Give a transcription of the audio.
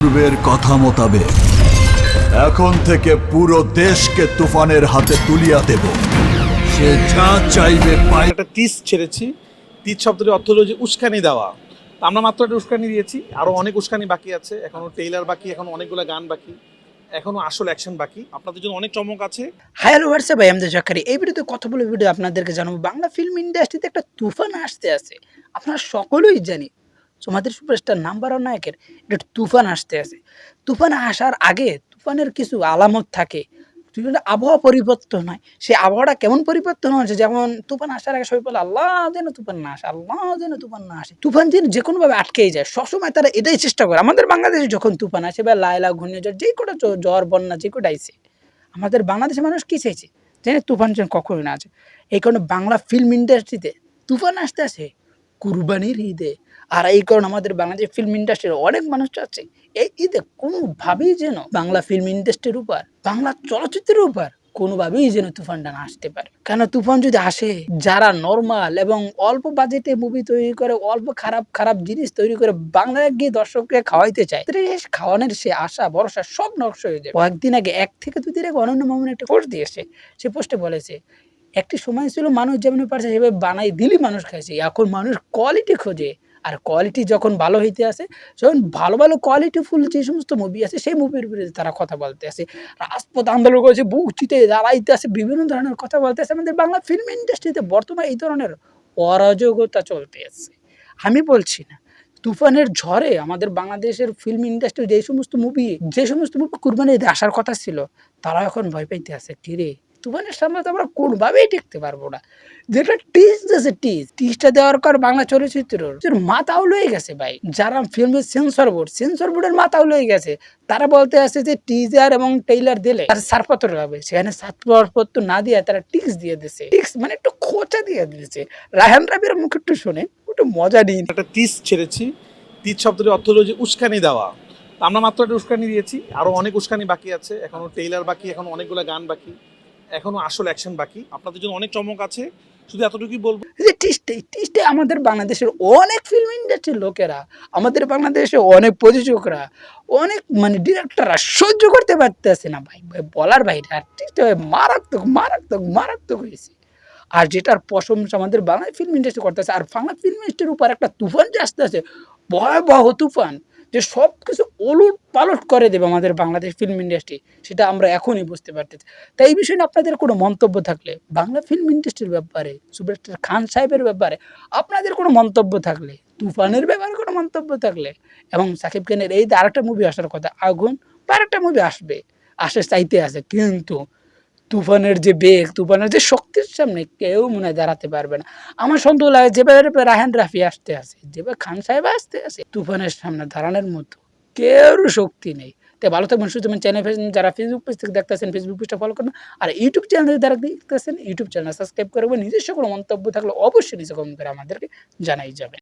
পূর্বের কথা মোতাবেক এখন থেকে পুরো দেশকে তুফানের হাতে তুলিয়া দেব। সে যা চাইবে পাই একটা তিস ছেড়েছি। তিস শব্দটির অর্থ হলো যে উস্কানি দেওয়া। তা আমরা মাত্র একটা উস্কানি দিয়েছি। আরও অনেক উস্কানি বাকি আছে। এখনও টেইলার বাকি এখনও অনেকগুলো গান বাকি। এখনও আসল অ্যাকশন বাকি। আপনাদের জন্য অনেক চমক আছে। হ্যালো হোয়াটসঅ্যাপ ভাই আমাদের জাকারি এই ভিডিওতে কতগুলো ভিডিও আপনাদেরকে জানাব। বাংলা ফিল্ম ইন্ডাস্ট্রিতে একটা তুফান আসতে আছে। আপনারা সকলেই জানি তোমাদের সুপারস্টার নাম্বার ওয়ান নায়কের একটা তুফান আসতে আছে। তুফান আসার আগে তুফানের কিছু আলামত থাকে। আবহাওয়া পরিবর্তন হয়। সেই আবহাওয়াটা কেমন পরিবর্তন হচ্ছে যেমন তুফান আসার আগে সবাই বলে, আল্লাহ যেন তুফান না আসে, আল্লাহ যেন তুফান না আসে। তুফান যেন যে কোনোভাবে আটকেই যায়। সবসময় তারা এটাই চেষ্টা করে। আমাদের বাংলাদেশে যখন তুফান আসে বা লায়লা, ঘূর্ণিঝড়, যে কটা জ্বর বন্যা, যে কটা আইছে, আমাদের বাংলাদেশের মানুষ কি চাইছে? জানে তুফান যেন কখনোই না আছে এই কারণে বাংলা ফিল্ম ইন্ডাস্ট্রিতে তুফান আসতে আসে কুরবানির ঈদে। আর এই কারণে আমাদের বাংলাদেশ ফিল্ম ইন্ডাস্ট্রির অনেক মানুষ আছে। এই ঈদে কোনোভাবেই যেন বাংলা ফিল্ম ইন্ডাস্ট্রির উপর, বাংলা চলচ্চিত্রের উপর কোনোভাবেই যেন তুফানটা না আসতে পারে। কেন তুফান যদি আসে, যারা নর্মাল এবং অল্প বাজেটে মুভি তৈরি করে, অল্প খারাপ খারাপ জিনিস তৈরি করে বাংলায় গিয়ে দর্শককে খাওয়াইতে চায় খাওয়ানোর সে আশা, ভরসা সব নষ্ট হয়ে যায় কয়েকদিন আগে এক থেকে দুদিন আগে অনন্য মামুন একটা পোস্ট দিয়েছে। সে পোস্টে বলেছে, একটি সময় ছিল মানুষ যেমন পারছে, সেভাবে বানাই দিলি মানুষ খাইছে। এখন মানুষ কোয়ালিটি খোঁজে। আর কোয়ালিটি যখন ভালো হইতে আসে, যখন ভালো ভালো কোয়ালিটি ফুল যে সমস্ত মুভি আছে, সেই মুভির বিরুদ্ধে তারা কথা বলতে আসে। রাজপথ আন্দোলন করেছে বুক চিতে দাঁড়াইতে আসে, বিভিন্ন ধরনের কথা বলতে আসে। আমাদের বাংলা ফিল্ম ইন্ডাস্ট্রিতে বর্তমানে এই ধরনের অরাজকতা চলতে আসছে আমি বলছি না, তুফানের ঝড়ে আমাদের বাংলাদেশের ফিল্ম ইন্ডাস্ট্রি যে সমস্ত মুভি যে সমস্ত মুভি কুরবানি আসার কথা ছিল, তারা এখন ভয় পাইতে আছে কিরে তুফানের সামনে তো আমরা কোনোভাবেই টিকতে পারব না। যেটা টিস দিয়েছে টিস টিসটা দেওয়ার পর বাংলা চলচ্চিত্র মাথাও লয়ে গেছে ভাই। যারা ফিল্মের সেন্সর বোর্ড সেন্সর বোর্ডের মাথাও লয়ে গেছে। তারা বলতে আছে যে টিজার এবং টেইলার দিলে তার ছাড়পত্র হবে। সেখানে ছাড়পত্র না দিয়ে তারা টিক্স দিয়ে দিছে টিক্স মানে একটু খোঁচা দিয়ে দিয়েছে। রায়হান রাবির মুখ একটু শুনে একটু মজা নিন। একটা তিস ছেড়েছি। তিস শব্দটির অর্থ হলো যে উস্কানি দেওয়া। আমরা মাত্র একটা উস্কানি দিয়েছি। আরও অনেক উস্কানি বাকি আছে। এখনও টেইলার বাকি, এখনও অনেকগুলো গান বাকি। এখনও আসল অ্যাকশন বাকি। আপনাদের জন্য অনেক চমক আছে। শুধু এতটুকুই বলব যে টিস্টে টিস্টে আমাদের বাংলাদেশের অনেক ফিল্ম ইন্ডাস্ট্রির লোকেরা, আমাদের বাংলাদেশে অনেক প্রযোজকরা, অনেক মানে ডিরেক্টররা সহ্য করতে পারতেছে না। ভাই ভাই, বলার বাইরে আর টিস্টে ভাই মারাত্মক মারাত্মক মারাত্মক হয়েছে। আর যেটার প্রশংসা আমাদের বাংলা ফিল্ম ইন্ডাস্ট্রি করতেছে, আর বাংলা ফিল্ম ইন্ডাস্ট্রির উপর একটা তুফান যে আসতে আছে ভয়াবহ তুফান। যে সব কিছু ওলট পালট করে দেবে আমাদের বাংলাদেশ ফিল্ম ইন্ডাস্ট্রি সেটা আমরা এখনই বুঝতে পারতেছি। তাই এই বিষয়ে আপনাদের কোনো মন্তব্য থাকলে, বাংলা ফিল্ম ইন্ডাস্ট্রির ব্যাপারে সুপারস্টার খান সাহেবের ব্যাপারে আপনাদের কোনো মন্তব্য থাকলে, তুফানের ব্যাপারে কোনো মন্তব্য থাকলে, এবং সাকিব খানের এই আরেকটা মুভি আসার কথা, আগুন বা আরেকটা মুভি আসবে, আসে চাইতে আছে, কিন্তু তুফানের যে বেগ, তুফানের যে শক্তির সামনে কেউ মনে দাঁড়াতে পারবে না। আমার সন্দেহ লাগে যেভাবে রাহান রাফি আসতে আসে যেভাবে খান সাহেব আসতে আসে তুফানের সামনে দাঁড়ানোর মতো কেউ শক্তি নেই। তাই ভালো থাকবেন থাকবেন। চ্যানেল যারা ফেসবুক পেজ থেকে দেখতেছেন ফেসবুক পেজটা ফলো করবেন আর ইউটিউব চ্যানেল যারা দেখতেছেন ইউটিউব চ্যানেল সাবস্ক্রাইব করবেন নিজস্ব কোনো মন্তব্য থাকলে অবশ্যই নিচে কমেন্ট করে আমাদেরকে জানাই যাবে।